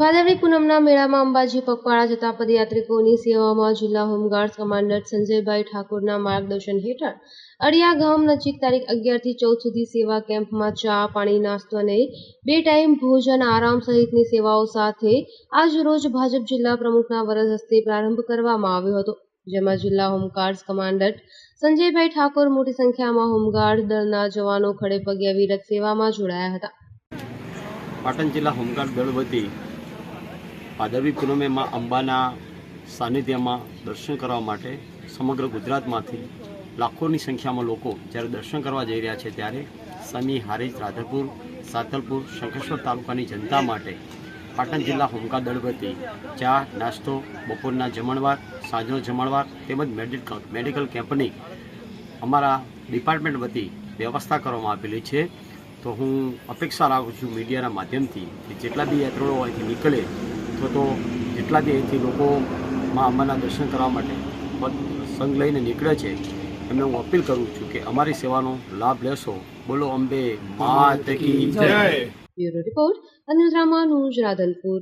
ભાદરવી પૂનમના મેળામાં અંબાજી, પગપાળા જતા પદયાત્રિકોની સેવામાં જિલ્લા હોમગાર્ડ કમાન્ડર સંજયભાઈ ઠાકોરના માર્ગદર્શન હેઠળ અડિયા ગામ નજીક તારીખ અગિયારથી ચૌદ સુધી સેવા કેમ્પમાં ચા, પાણી, નાસ્તો અને બે ટાઈમ ભોજન, આરામ સહિતની સેવાઓ સાથે આજ રોજ ભાજપ જિલ્લા પ્રમુખના વરદ હસ્તે પ્રારંભ કરવામાં આવ્યો હતો, જેમાં જિલ્લા હોમગાર્ડ કમાન્ડર સંજયભાઈ ઠાકોર મોટી સંખ્યામાં હોમગાર્ડ દળના જવાનો ખડે પગે અવિરત સેવામાં જોડાયા હતા. પાટણ જિલ્લા હોમગાર્ડ દળ વતી ભાદરવી પૂનમે માં અંબાના સાનિધ્યમાં દર્શન કરવા માટે સમગ્ર ગુજરાતમાંથી લાખોની સંખ્યામાં લોકો જ્યારે દર્શન કરવા જઈ રહ્યા છે ત્યારે સમી, હારીજ રાધરપુર સાતલપુર, શંખેશ્વર તાલુકાની જનતા માટે પાટણ જિલ્લા હોમકા દળ વતી ચા, નાસ્તો, બપોરના જમણવાર, સાંજનો જમણવાર તેમજ મેડિકલ મેડિકલ કેમ્પની અમારા ડિપાર્ટમેન્ટ વતી વ્યવસ્થા કરવામાં આપેલી છે. તો હું અપેક્ષા રાખું છું મીડિયાના માધ્યમથી કે જેટલા બી યાત્રાળુઓ અહીંથી નીકળે તો તો જેટલા બી અહીંથી લોકો મા અંબાના દર્શન કરવા માટે સંઘ લઈને નીકળે છે. એમને હું અપીલ કરું છું કે અમારી સેવાનો લાભ લેશો. બોલો અંબે માત કી જય. Bureau report Anil Ramanuj Radhanpur.